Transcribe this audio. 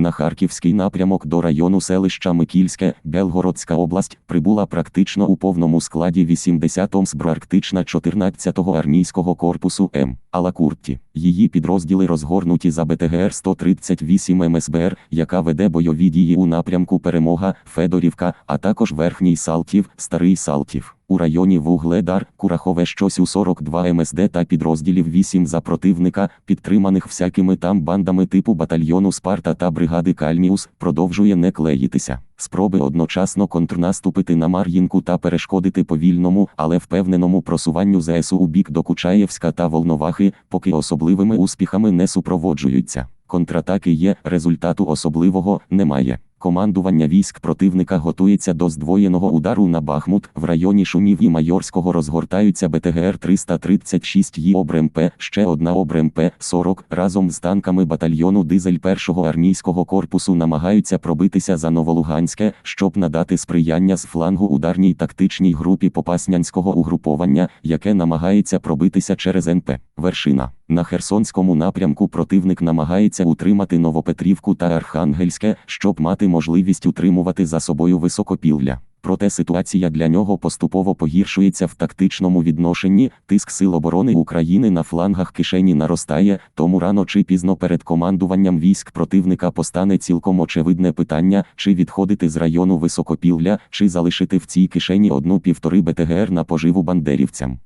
На харківський напрямок до району селища Микільське, Белгородська область, прибула практично у повному складі 80-м СБР-Арктична 14-го армійського корпусу М. Алакурті. Її підрозділи розгорнуті за БТГР-138 МСБР, яка веде бойові дії у напрямку Перемога, Федорівка, а також Верхній Салтів, Старий Салтів. У районі Вугледар, Курахове щось у 42 МСД та підрозділів 8 за противника, підтриманих всякими там бандами типу батальйону Спарта та бригади Кальміус, продовжує не клеїтися. Спроби одночасно контрнаступити на Мар'їнку та перешкодити повільному, але впевненому просуванню ЗСУ у бік Докучаєвська та Волновахи, поки особливими успіхами не супроводжуються. Контратаки є, результату особливого немає. Командування військ противника готується до здвоєного удару на Бахмут. В районі Шумів і Майорського розгортаються БТГР 336 ї ОБРМП, ще одна ОБРМП 40 разом з танками батальйону Дизель першого армійського корпусу намагаються пробитися за Новолуганське, щоб надати сприяння з флангу ударній тактичній групі Попаснянського угруповання, яке намагається пробитися через НП. Вершина. На Херсонському напрямку противник намагається утримати Новопетрівку та Архангельське, щоб мати можливість утримувати за собою високопілля. Проте ситуація для нього поступово погіршується в тактичному відношенні. Тиск сил оборони України на флангах кишені наростає, тому рано чи пізно перед командуванням військ противника постане цілком очевидне питання, чи відходити з району високопілля, чи залишити в цій кишені одну-півтори БТГР на поживу бандерівцям.